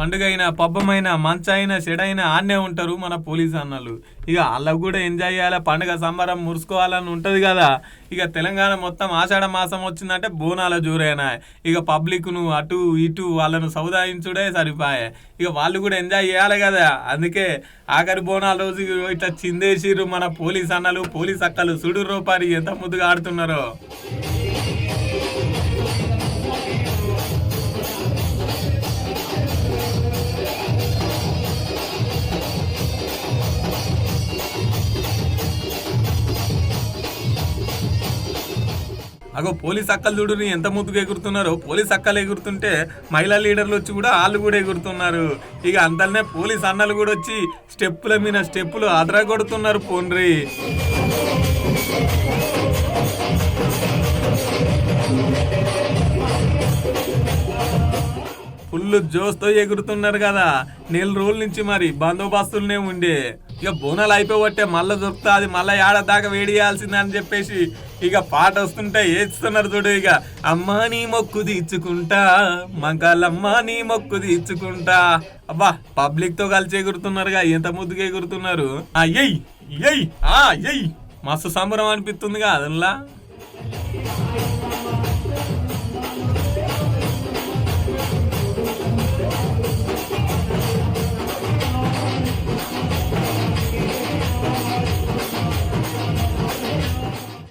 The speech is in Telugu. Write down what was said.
పండుగ అయినా పబ్బమైనా మంచైనా చెడైనా ఆడనే ఉంటారు మన పోలీస్ అన్నలు. ఇక వాళ్ళకు కూడా ఎంజాయ్ చేయాలి పండుగ సంబరం మురుసుకోవాలని ఉంటుంది కదా. ఇక తెలంగాణ మొత్తం ఆషాఢ మాసం వచ్చిందంటే బోనాల జోరేనా. ఇక పబ్లిక్ను అటు ఇటు వాళ్ళను సౌదాయించుడే సరిపాయే. ఇక వాళ్ళు కూడా ఎంజాయ్ చేయాలి కదా. అందుకే ఆఖరి బోనాల రోజు ఇట్లా చిందేసిర్రు మన పోలీస్ అన్నలు పోలీస్ అక్కలు. సుడు రూపారి ఎంత ముద్దుగా ఆడుతున్నారో. అగో పోలీస్ అక్కలు చూడుని ఎంత ముద్దుగా ఎగురుతున్నారో. పోలీస్ అక్కలు ఎగురుతుంటే మహిళా లీడర్లు వచ్చి కూడా వాళ్ళు కూడా ఎగురుతున్నారు. ఇక అందరినే పోలీస్ అన్నలు కూడా వచ్చి స్టెప్పుల మీద స్టెప్పులు అదరగొడుతున్నారు పోన్రి. ఫుల్ జోస్తో ఎగురుతున్నారు కదా. నెల రోజుల నుంచి మరి బందోబస్తులనే ఉండే. ఇక బోనాలు అయిపోవట్టే మళ్ళా దొరుకుతుంది మళ్ళీ ఏడ దాకా వేడి చేయాల్సిందని చెప్పేసి ఇక పాట వస్తుంటే ఏస్తున్నారు చూడు ఇక. అమ్మా నీ మొక్కు తీర్చుకుంటా మగలమ్మా నీ మొక్కు తీర్చుకుంటా. అబ్బా పబ్లిక్తో కలిసి ఎగురుతున్నారుగా ఎంత ముద్దుగా ఎగురుతున్నారు. ఆ ఎయ్ ఎయ్ ఆ ఎయ్ మస్తు సంబరం అనిపిస్తుందిగా అదనలా.